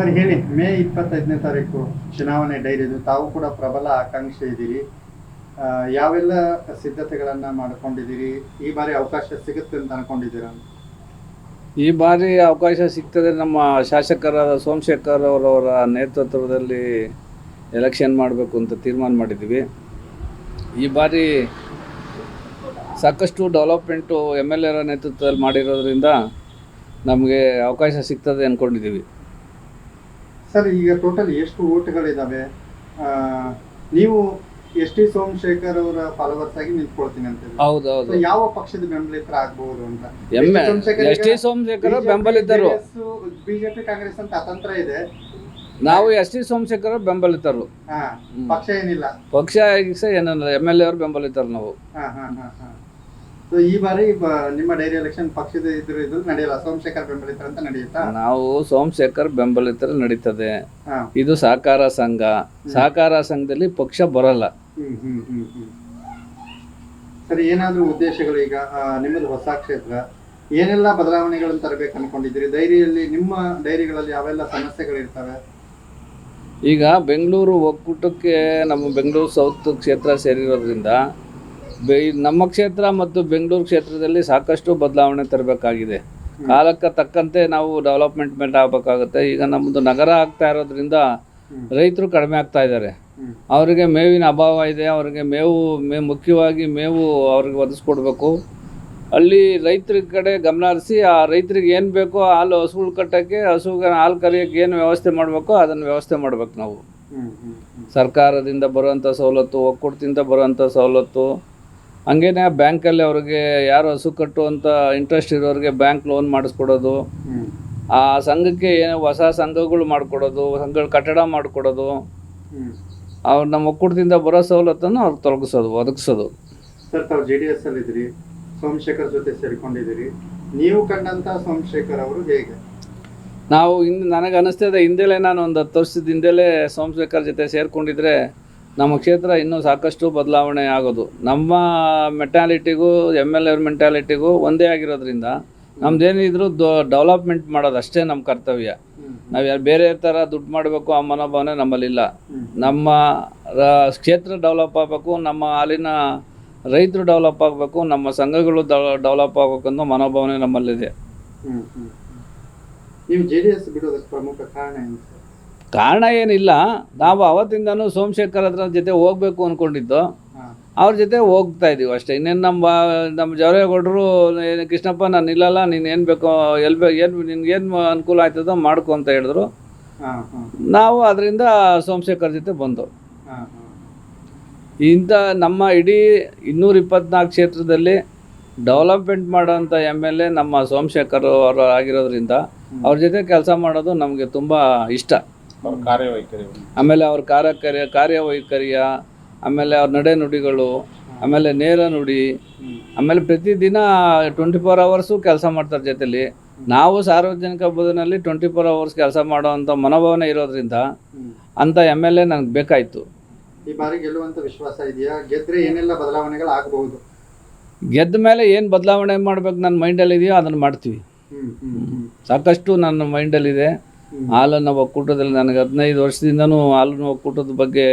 Sir, ಹೇಳಿ. ಮೇ ಇಪ್ಪತ್ತೈದನೇ ತಾರೀಕು ಚುನಾವಣೆ ಡೈರಿ ತಾವು ಕೂಡ ಪ್ರಬಲ ಆಕಾಂಕ್ಷೆ ಇದ್ದೀರಿ. ಯಾವೆಲ್ಲ ಸಿದ್ಧತೆಗಳನ್ನ ಮಾಡ್ಕೊಂಡಿದ್ದೀರಿ? ಈ ಬಾರಿ ಅವಕಾಶ ಸಿಗುತ್ತೆ ಅಂತ ಅನ್ಕೊಂಡಿದ್ದೀರಾ? ಈ ಬಾರಿ ಅವಕಾಶ ಸಿಗ್ತದೆ ನಮ್ಮ ಶಾಸಕರಾದ ಸೋಮಶೇಖರ್ ಅವರವರ ನೇತೃತ್ವದಲ್ಲಿ ಎಲೆಕ್ಷನ್ ಮಾಡಬೇಕು ಅಂತ ತೀರ್ಮಾನ ಮಾಡಿದ್ದೀವಿ. ಈ ಬಾರಿ ಸಾಕಷ್ಟು ಡೆವಲಪ್ಮೆಂಟು ಎಂ ಎಲ್ ಎರ ನೇತೃತ್ವದಲ್ಲಿ ಮಾಡಿರೋದ್ರಿಂದ ನಮಗೆ ಅವಕಾಶ ಸಿಗ್ತದೆ ಅಂದ್ಕೊಂಡಿದ್ದೀವಿ ಸರ್ ಈಗ ಟೋಟಲ್ ಎಷ್ಟು ಓಟ್ಗಳಿದಾವೆ? ಆ, ನೀವು ಎಸ್ ಟಿ ಸೋಮಶೇಖರ್ ಅವರ ಫಾಲೋವರ್ಸ್ ಆಗಿ ನಿಂತ್ಕೊಳ್ತೀನಿ ಅಂತ ಹೌದೌದು ಹೌದು ಹೌದು. ಯಾವ ಪಕ್ಷದ ಬೆಂಬಲಿತರ ಆಗ್ಬಹುದು ಅಂತ? ಎಸ್ ಟಿ ಸೋಮಶೇಖರ್ ಬೆಂಬಲಿತರು ಬಿಜೆಪಿ ಕಾಂಗ್ರೆಸ್ ಅಂತ ಅತಂತ್ರ ಇದೆ. ನಾವು ಎಸ್ ಟಿ ಸೋಮಶೇಖರ್ ಬೆಂಬಲಿತರು ಪಕ್ಷ ಏನಿಲ್ಲ. ಪಕ್ಷ ಏನಿಲ್ಲ ಎಂ ಎಲ್ ಎ ಅವ್ರು ಬೆಂಬಲಿತರು ನಾವು. ಹಾ ಹಾ ಹಾ. ಈ ಬಾರಿ ನಿಮ್ಮ ಡೈರಿ ಎಲೆಕ್ಷನ್ ಪಕ್ಷದ ಇದ್ರ ಇದು ನಡೆಯಲ್ಲ. ಸೋಮಶೇಖರ್ ಬೆಂಬಲಿತರ ಅಂತ ನಡೆಯುತ್ತಾ? ನಾವು ಸೋಮಶೇಖರ್ ಬೆಂಬಲಿತರ ನಡೀತದೆ. ಇದು ಸಹಕಾರ ಸಂಘ. ಸಹಕಾರ ಸಂಘದಲ್ಲಿ ಪಕ್ಷ ಬರಲ್ಲ. ಸರಿ ಏನಾದ್ರೂ ಉದ್ದೇಶಗಳು ಈಗ ನಿಮ್ಮದು ಹೊಸ ಕ್ಷೇತ್ರ? ಏನೆಲ್ಲ ಬದಲಾವಣೆಗಳನ್ನು ತರಬೇಕು ಅನ್ಕೊಂಡಿದ್ದೀರಿ? ಡೈರಿಯಲ್ಲಿ ನಿಮ್ಮ ಡೈರಿಗಳಲ್ಲಿ ಯಾವೆಲ್ಲ ಸಮಸ್ಯೆಗಳಿರ್ತವೆ? ಈಗ ಬೆಂಗಳೂರು ಒಕ್ಕೂಟಕ್ಕೆ ನಮ್ಮ ಬೆಂಗಳೂರು ಸೌತ್ ಕ್ಷೇತ್ರ ಸೇರಿರೋದ್ರಿಂದ ನಮ್ಮ ಕ್ಷೇತ್ರ ಮತ್ತು ಬೆಂಗಳೂರು ಕ್ಷೇತ್ರದಲ್ಲಿ ಸಾಕಷ್ಟು ಬದಲಾವಣೆ ತರಬೇಕಾಗಿದೆ. ಕಾಲಕ್ಕೆ ತಕ್ಕಂತೆ ನಾವು ಡೆವಲಪ್ಮೆಂಟ್ ಮೇಲೆ ಆಗಬೇಕಾಗುತ್ತೆ. ಈಗ ನಮ್ಮದು ನಗರ ಆಗ್ತಾ ಇರೋದ್ರಿಂದ ರೈತರು ಕಡಿಮೆ ಆಗ್ತಾ ಇದ್ದಾರೆ. ಅವರಿಗೆ ಮೇವಿನ ಅಭಾವ ಇದೆ ಅವರಿಗೆ ಮೇವು ಮೇ ಮುಖ್ಯವಾಗಿ ಮೇವು ಅವ್ರಿಗೆ ಒದಗಿಸ್ಕೊಡ್ಬೇಕು. ಅಲ್ಲಿ ರೈತರ ಕಡೆ ಗಮನ ಹರಿಸಿ ಆ ರೈತರಿಗೆ ಏನು ಬೇಕೋ ಹಾಲು ಹಸುಗಳು ಕಟ್ಟೋಕ್ಕೆ ಹಸುಗೆ ಹಾಲು ಕರೆಯೋಕ್ಕೆ ಏನು ವ್ಯವಸ್ಥೆ ಮಾಡಬೇಕೋ ಅದನ್ನು ವ್ಯವಸ್ಥೆ ಮಾಡ್ಬೇಕು ನಾವು. ಸರ್ಕಾರದಿಂದ ಬರುವಂಥ ಸವಲತ್ತು ಒಕ್ಕೂಟದಿಂದ ಬರುವಂಥ ಸವಲತ್ತು ಹಂಗೇನೆ ಬ್ಯಾಂಕಲ್ಲಿ ಅವ್ರಿಗೆ ಯಾರು ಹಸು ಕಟ್ಟುವಂಥ ಇಂಟ್ರೆಸ್ಟ್ ಇರೋರಿಗೆ ಬ್ಯಾಂಕ್ ಲೋನ್ ಮಾಡಿಸ್ಕೊಡೋದು. ಆ ಸಂಘಕ್ಕೆ ಏನು ಹೊಸ ಸಂಘಗಳು ಮಾಡಿಕೊಡೋದು ಸಂಘಗಳ ಕಟ್ಟಡ ಮಾಡಿಕೊಡೋದು. ಅವ್ರ ನಮ್ಮ ಒಕ್ಕೂಟದಿಂದ ಬರೋ ಸವಲತ್ತನ್ನು ಅವ್ರಿಗೆ ತೊಲಗಿಸೋದು ಒದಗಿಸೋದು. ಸರ್ ತಾವು ಜೆ ಡಿ ಎಸ್ ಅಲ್ಲಿ ಇದ್ರಿ ಸೋಮಶೇಖರ್ ಜೊತೆ ಸೇರಿಕೊಂಡಿದ್ದೀರಿ. ನೀವು ಕಂಡಂತ ಸೋಮಶೇಖರ್ ಅವರು ಹೇಗೆ? ನಾವು ಇನ್ನು ನನಗೆ ಇದೆ ಹಿಂದೆಲೇ ನಾನು ಒಂದು ಹತ್ತು ವರ್ಷದ ಹಿಂದೆಲೇ ಸೋಮಶೇಖರ್ ಜೊತೆ ಸೇರಿಕೊಂಡಿದ್ರೆ ನಮ್ಮ ಕ್ಷೇತ್ರ ಇನ್ನೂ ಸಾಕಷ್ಟು ಬದಲಾವಣೆ ಆಗೋದು. ನಮ್ಮ ಮೆಟಾಲಿಟಿಗೂ ಎಂ ಎಲ್ ಎರ್ ಮೆಂಟಾಲಿಟಿಗೂ ಒಂದೇ ಆಗಿರೋದ್ರಿಂದ ನಮ್ದೇನಿದ್ರು ಡೆವಲಪ್ಮೆಂಟ್ ಮಾಡೋದು ಅಷ್ಟೇ ನಮ್ಮ ಕರ್ತವ್ಯ. ನಾವು ಯಾರು, ಬೇರೆ ಥರ ದುಡ್ಡು ಮಾಡಬೇಕು, ಆ ಮನೋಭಾವನೆ ನಮ್ಮಲ್ಲಿಲ್ಲ. ನಮ್ಮ ಕ್ಷೇತ್ರ ಡೆವಲಪ್ ಆಗಬೇಕು, ನಮ್ಮ ಅಲ್ಲಿನ ರೈತರು ಡೆವಲಪ್ ಆಗಬೇಕು, ನಮ್ಮ ಸಂಘಗಳು ಡೆವಲಪ್ ಆಗಬೇಕು ಅನ್ನೋ ಮನೋಭಾವನೆ ನಮ್ಮಲ್ಲಿದೆ. ನೀವು ಜೆ ಡಿ ಎಸ್ ಬಿಡೋದಕ್ಕೆ ಪ್ರಮುಖ ಕಾರಣ ಏನು ಕಾರಣ ಏನಿಲ್ಲ ನಾವು ಅವತ್ತಿಂದನೂ ಸೋಮಶೇಖರ್ ಹತ್ರ ಜೊತೆ ಹೋಗ್ಬೇಕು ಅಂದ್ಕೊಂಡಿದ್ದು ಅವ್ರ ಜೊತೆ ಹೋಗ್ತಾ ಇದೀವಿ ಅಷ್ಟೇ. ಇನ್ನೇನು ನಮ್ಮ ನಮ್ಮ ಜವರೇಗೌಡರು ಏನು ಕೃಷ್ಣಪ್ಪ ನಾನು ನಿಲ್ಲಲ್ಲ ನೀನು ಏನು ಬೇಕೋ ಎಲ್ಲಿ ಬೇಕು ಏನು ನಿನ್ಗೇನು ಅನುಕೂಲ ಆಯ್ತದೋ ಮಾಡ್ಕೊ ಅಂತ ಹೇಳಿದ್ರು. ನಾವು ಅದರಿಂದ ಸೋಮಶೇಖರ್ ಜೊತೆ ಬಂದು. ಹಾ ಹಾ. ಇಂಥ ನಮ್ಮ ಇಡೀ ಇನ್ನೂರ ಇಪ್ಪತ್ನಾಲ್ಕು ಕ್ಷೇತ್ರದಲ್ಲಿ ಡೆವಲಪ್ಮೆಂಟ್ ಮಾಡೋಂಥ ಎಂ ಎಲ್ ಎ ನಮ್ಮ ಸೋಮಶೇಖರ್ ಅವರು ಆಗಿರೋದ್ರಿಂದ ಅವ್ರ ಜೊತೆ ಕೆಲಸ ಮಾಡೋದು ನಮಗೆ ತುಂಬ ಇಷ್ಟ. ಕಾರ್ಯವೈಖರಿ. ಆಮೇಲೆ ಅವ್ರ ಕಾರ್ಯಕರ್ಯ ಕಾರ್ಯವೈಖರಿಯ ಆಮೇಲೆ ಅವ್ರ ನಡೆ ನುಡಿಗಳು ಆಮೇಲೆ ನೇರ ನುಡಿ ಆಮೇಲೆ ಪ್ರತಿದಿನ ಟ್ವೆಂಟಿ ಫೋರ್ ಅವರ್ಸು ಕೆಲಸ ಮಾಡ್ತಾರೆ ಜೊತೆಲಿ. ನಾವು ಸಾರ್ವಜನಿಕ ಬದುನಲ್ಲಿ ಟ್ವೆಂಟಿ ಫೋರ್ ಅವರ್ಸ್ ಕೆಲಸ ಮಾಡುವಂಥ ಮನೋಭಾವನೆ ಇರೋದ್ರಿಂದ ಅಂತ ಅಂಥ ಎಂ ಎಲ್ ಎ ನನಗೆ ಬೇಕಾಯಿತು. ಈ ಬಾರಿ ಗೆಲ್ಲುವಂತ ವಿಶ್ವಾಸ ಇದೆಯಾ? ಗೆದ್ರೆ ಏನೆಲ್ಲ ಬದಲಾವಣೆಗಳು ಆಗಬಹುದು? ಗೆದ್ದ ಮೇಲೆ ಏನು ಬದಲಾವಣೆ ಮಾಡ್ಬೇಕು ನನ್ನ ಮೈಂಡಲ್ಲಿ ಇದೆಯೋ ಅದನ್ನು ಮಾಡ್ತೀವಿ. ಸಾಕಷ್ಟು ನನ್ನ ಮೈಂಡಲ್ಲಿದೆ. ಹಾಲನ್ನು ಒಕ್ಕೂಟದಲ್ಲಿ ನನಗೆ ಹದಿನೈದು ವರ್ಷದಿಂದನೂ ಹಾಲಿನ ಒಕ್ಕೂಟದ ಬಗ್ಗೆ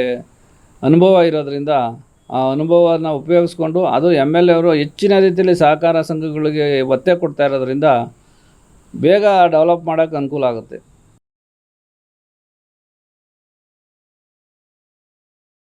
ಅನುಭವ ಇರೋದ್ರಿಂದ ಆ ಅನುಭವನ ಉಪಯೋಗಿಸ್ಕೊಂಡು ಅದು ಎಂ ಎಲ್ ಎ ಅವರು ಹೆಚ್ಚಿನ ರೀತಿಯಲ್ಲಿ ಸಹಕಾರ ಸಂಘಗಳಿಗೆ ಒತ್ತೆ ಕೊಡ್ತಾ ಇರೋದ್ರಿಂದ ಬೇಗ ಡೆವಲಪ್ ಮಾಡೋಕ್ಕೆ ಅನುಕೂಲ ಆಗುತ್ತೆ.